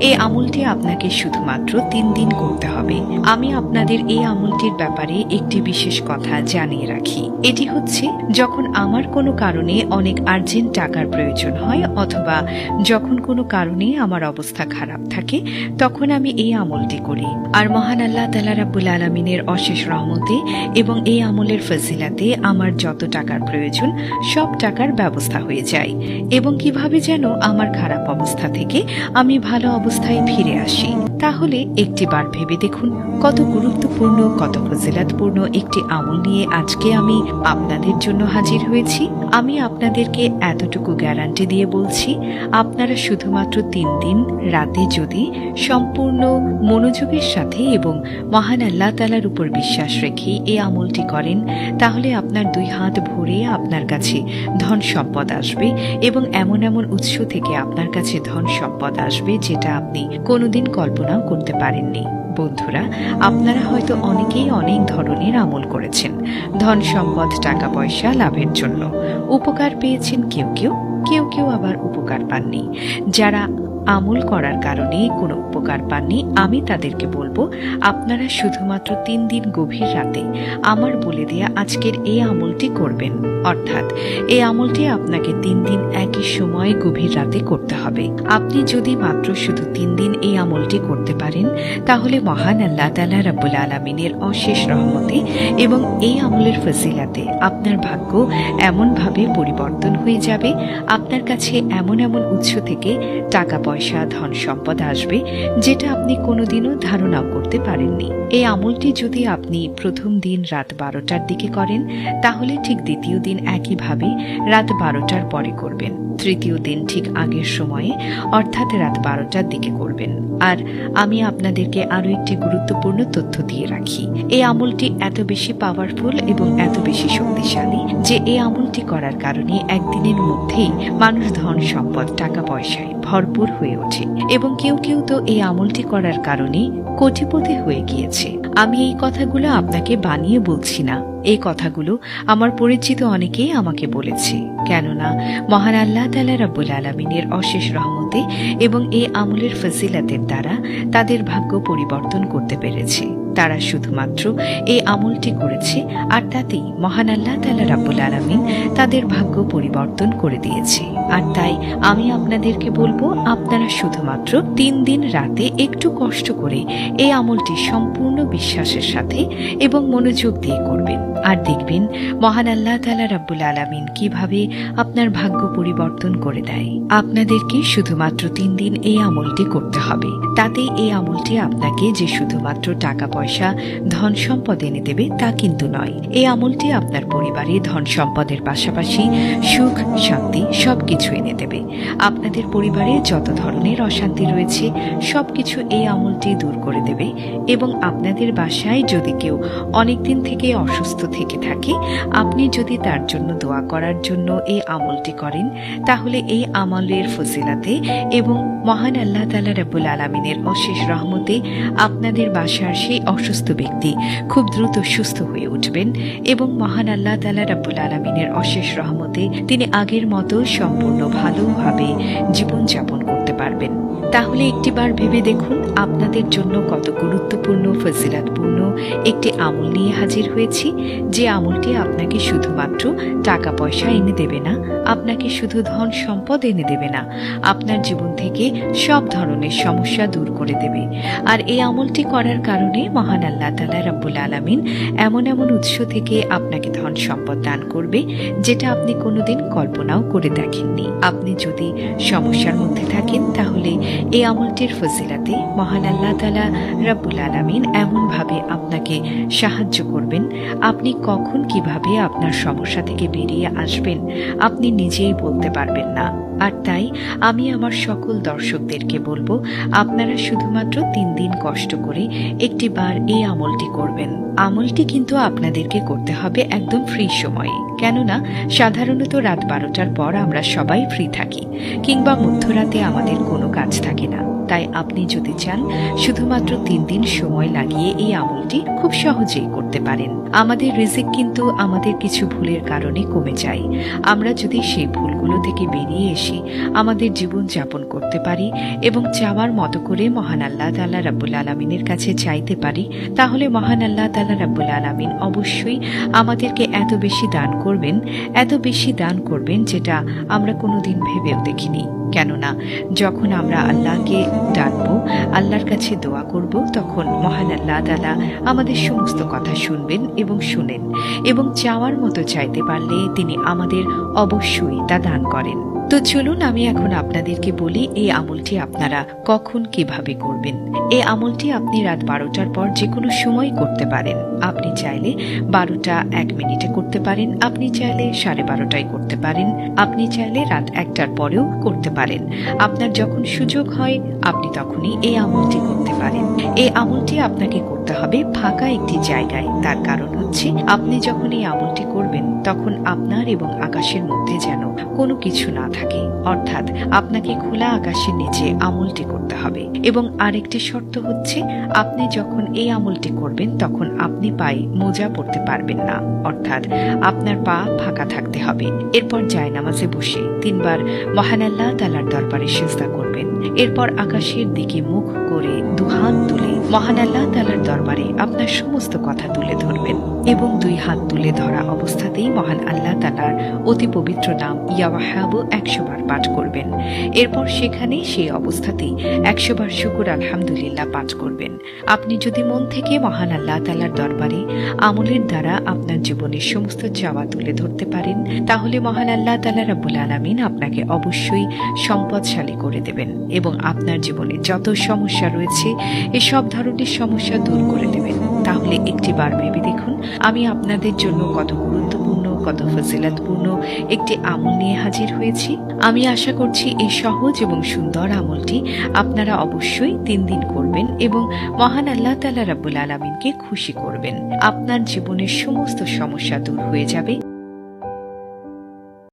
এই আমলটি আপনাকে শুধুমাত্র তিন দিন করতে হবে। আমি আপনাদের এই আমলটির ব্যাপারে একটি বিশেষ কথা জানিয়ে রাখি। এটি হচ্ছে, যখন আমার কোনো কারণে অনেক আর্জেন্ট টাকার প্রয়োজন হয় অথবা যখন কোনো কারণে আমার অবস্থা খারাপ থাকে, তখন আমি এই আমলটি করি। আর মহান আল্লাহ তালা রাব্বুল আলমিনের অশেষ রহমতে এবং এই আমলের ফজিলাতে আমার যত টাকার প্রয়োজন, সব টাকার ব্যবস্থা হয়ে যায়। এবং কীভাবে যেন আমার খারাপ অবস্থা থেকে আমি ভালো অবস্থায় ফিরে আসি। তাহলে একটিবার ভেবে দেখুন কত গুরুত্বপূর্ণ, কত ফজিলাতপূর্ণ একটি আমল নিয়ে আজকে আমি আপনাদের জন্য হাজির হয়েছি। আমি আপনাদেরকে এতটুকু গ্যারান্টি দিয়ে বলছি, আপনারা শুধুমাত্র তিন দিন রাতে যদি সম্পূর্ণ মনোযোগের সাথে এবং মহান আল্লাহ তালার উপর বিশ্বাস রেখে এই আমলটি করেন, তাহলে আপনার দুই হাত ভরে আপনার কাছে ধন সম্পদ আসবে এবং এমন এমন উৎস থেকে আপনার কাছে ধন সম্পদ আসবে যেটা আপনি কোনোদিন কল্পনাও করতে পারেননি। বন্ধুরা, আপনারা হয়তো অনেকেই অনেক ধরনের আমল করেছেন। ধন সম্পদ, টাকা পয়সা লাভের জন্য। উপকার পেয়েছেন কেউ কেউ কেউ কেউ আবার উপকার পাননি। যারা আমল করার কারণে কোনো উপকার পাননি, আমি তাদেরকে বলব, আপনারা শুধুমাত্র তিন দিন গভীর রাতে আমার বলে দেয়া আজকের এই আমলটি করবেন। অর্থাৎ, এই আমলটি আপনাকে তিন দিন একই সময় গভীর রাতে করতে হবে। আপনি যদি মাত্র শুধু তিন দিন এই আমলটি করতে পারেন, তাহলে মহান আল্লাহ তালা রাব্বুল আলমিনের অশেষ রহমতে এবং এই আমলের ফজিলাতে আপনার ভাগ্য এমনভাবে পরিবর্তন হয়ে যাবে, আপনার কাছে এমন এমন উৎস থেকে টাকা পয়সা ধন সম্পদ আসবে, যেটা আপনি কোনোদিনও ধারণাও করতে পারেননি। এই আমলটি যদি আপনি প্রথম দিন রাত বারোটার দিকে করেন, তাহলে ঠিক দ্বিতীয় দিন একইভাবে রাত বারোটার পরে করবেন। তৃতীয় দিন ঠিক আগের সময়ে, অর্থাৎ রাত বারোটার দিকে করবেন। আর আমি আপনাদেরকে আরও একটি গুরুত্বপূর্ণ তথ্য দিয়ে রাখি। এই আমলটি এত বেশি পাওয়ারফুল এবং এত বেশি শক্তিশালী যে এই আমলটি করার কারণে একদিনের মধ্যেই মানুষ ধন সম্পদ, টাকা পয়সায় ভরপুর হয়ে ওঠে এবং কেউ কেউ তো এই আমলটি করার কারণে কোটিপতি হয়ে গিয়েছে। আমি এই কথাগুলো আপনাকে বানিয়ে বলছি না। এই কথাগুলো আমার পরিচিত অনেকেই আমাকে বলেছে। কেননা, মহান আল্লাহ তালা রাবুল আলমিনের অশেষ রহমতে এবং এই আমলের ফজিলাতের দ্বারা তাদের ভাগ্য পরিবর্তন করতে পেরেছে। তারা শুধুমাত্র এই আমলটি করেছে আর তাতেই মহান আল্লাহ তালা রাব্বুল আলমিন তাদের ভাগ্য পরিবর্তন করে দিয়েছে। আর তাই আমি আপনাদেরকে বলব, আপনারা শুধুমাত্র তিন দিন রাতে একটু কষ্ট করে এই আমলটি সম্পূর্ণ বিশ্বাসের সাথে এবং মনোযোগ দিয়ে করবেন। আর দেখবেন মহান আল্লাহ তালা রাব্বুল আলমিন কীভাবে আপনার ভাগ্য পরিবর্তন করে দেয়। আপনাদেরকে শুধুমাত্র তিন দিন এই আমলটি করতে হবে। তাতে এই আমলটি আপনাকে যে শুধুমাত্র টাকা, পয়সা, ধন সম্পদ এনে দেবে তা কিন্তু নয়। এই আমলটি আপনার পরিবারে ধন সম্পদের পাশাপাশি সুখ, শান্তি সবকিছু এনে দেবে। আপনাদের পরিবারে যত ধরনের অশান্তি রয়েছে, সবকিছু এই আমলটি দূর করে দেবে এবং আপনাদের বাসায় যদি কেউ অনেকদিন থেকে অসুস্থ থেকে থাকে, আপনি যদি তার জন্য দোয়া করার জন্য এই আমলটি করেন, তাহলে এই আমলের ফজিলাতে এবং মহান আল্লাহ তালা রাবুল আলমিনের অশেষ রহমতে আপনাদের বাসার সেই অসুস্থ ব্যক্তি খুব দ্রুত সুস্থ হয়ে উঠবেন এবং মহান আল্লাহ তালা রাবুল আলমিনের অশেষ রহমতে তিনি আগের মতো সম্পূর্ণ ভালোভাবে জীবনযাপন করতে পারবেন। তাহলে একটিবার ভেবে দেখুন আপনাদের জন্য কত গুরুত্বপূর্ণ, ফজিলাতপূর্ণ একটি আমল নিয়ে হাজির হয়েছি। যে আমলটি আপনাকে শুধুমাত্র টাকা পয়সা এনে দেবে না, আপনাকে শুধু ধন সম্পদ এনে দেবে না, আপনার জীবন থেকে সব ধরনের সমস্যা দূর করে দেবে। আর এই আমলটি করার কারণে মহান আল্লাহ তালা রাব্বুল আলমিন এমন এমন উৎস থেকে আপনাকে ধন সম্পদ দান করবে, যেটা আপনি কোনোদিন কল্পনাও করে দেখেননি। আপনি যদি সমস্যার মধ্যে থাকেন, তাহলে এই আমলটির ফজিলাতে মহান আল্লাহ তালা রাব্বুল আলমিন এমনভাবে আপনাকে সাহায্য করবেন। আপনি কখন কীভাবে আপনার সমস্যা থেকে বেরিয়ে আসবেন, আপনি নিজেই বলতে পারবেন না। আর তাই আমি আমার সকল দর্শকদেরকে বলব, আপনারা শুধুমাত্র তিন দিন কষ্ট করে একটি বার এই আমলটি করবেন। আমলটি কিন্তু আপনাদেরকে করতে হবে একদম ফ্রি সময়ে। কেননা, সাধারণত রাত বারোটার পর আমরা সবাই ফ্রি থাকি, কিংবা মধ্যরাতে আমাদের কোনো কাজ থাকে না। তাই আপনি যদি চান, শুধুমাত্র তিন দিন সময় লাগিয়ে এই আমলটি খুব সহজেই করতে পারেন। আমাদের রিজিক কিন্তু আমাদের কিছু ভুলের কারণে কমে যায়। আমরা যদি সেই ভুলগুলো থেকে বেরিয়ে এসে আমাদের জীবন যাপন করতে পারি এবং চাওয়ার মতো করে মহান আল্লাহ তাল্লাহ রাব্বুল আলমিনের কাছে চাইতে পারি, তাহলে মহান আল্লাহ তাল্লাহ রাব্বুল আলমিন অবশ্যই আমাদেরকে এত বেশি দান করবেন, এত বেশি দান করবেন যেটা আমরা কোনোদিন ভেবেও দেখিনি। কেননা যখন আমরা আল্লাহকে ডাকব, আল্লাহর কাছে দোয়া করব, তখন মহান আল্লাহ তালা আমাদের সমস্ত কথা শুনবেন এবং শুনেন এবং চাওয়ার মতো চাইতে পারলে তিনি আমাদের অবশ্যই তা দান করেন। তো চলুন আমি এখন আপনাদেরকে বলি, এই আমলটি আপনারা কখন কীভাবে করবেন? এই আমলটি আপনি রাত বারোটার পর যে কোনো সময় করতে পারেন। আপনি চাইলে বারোটা এক মিনিটে করতে পারেন, আপনি চাইলে সাড়ে বারোটায় করতে পারেন, আপনি চাইলে রাত একটার পরেও করতে পারেন। আপনার যখন সুযোগ হয়, আপনি তখনই এই আমলটি করতে পারেন। এই আমলটি আপনাকে করতে হবে ফাঁকা একটি জায়গায়। তার কারণ হচ্ছে, আপনি যখন এই আমলটি করবেন, তখন আপনার এবং আকাশের মধ্যে যেন কোনো কিছু না থাকে। অর্থাৎ, আপনাকে খোলা আকাশের নিচে আমলটি করতে হবে। এবং আরেকটি শর্ত হচ্ছে, আপনি যখন এই আমলটি করবেন, তখন আপনি পায়ে মোজা পড়তে পারবেন না। অর্থাৎ, আপনার পা ফাঁকা থাকতে হবে। এরপর জায়নামাজে বসে তিনবার মহান আল্লাহ তালার দরবারে সেজদা করবেন। এরপর আকাশের দিকে মুখ করে দুহাত তুলে মহান আল্লাহ তালার দরবারে আপনার সমস্ত কথা তুলে ধরবেন এবং দুই হাত তুলে ধরা অবস্থাতেই মহান আল্লাহ তালার অতি পবিত্র নাম ইয়াওয়াহাবু একশো বার পাঠ করবেন। এরপর সেখানে সেই অবস্থাতেই একশো বার শুকুর আলহামদুলিল্লাহ পাঠ করবেন। আপনি যদি মন থেকে মহান আল্লাহ তালার দরবারে আমলের দ্বারা আপনার জীবনের সমস্ত চাওয়া তুলে ধরতে পারেন, তাহলে মহান আল্লাহ তালা রাবুল আলমিন আপনাকে অবশ্যই সম্পদশালী করে দেবেন এবং আপনার জীবনে যত সমস্যা রয়েছে এসব ধরনের সমস্যা দূর করে দেবেন। তাহলে একটি বার ভেবে দেখুন, আমি আপনাদের জন্য কত গুরুত্বপূর্ণ, কত ফজিলাতপূর্ণ একটি আমল নিয়ে হাজির হয়েছি। আমি আশা করছি এই সহজ এবং সুন্দর আমলটি আপনারা অবশ্যই তিন দিন করবেন এবং মহান আল্লাহ তালা রাবুল আলমিনকে খুশি করবেন। আপনার জীবনের সমস্ত সমস্যা দূর হয়ে যাবে।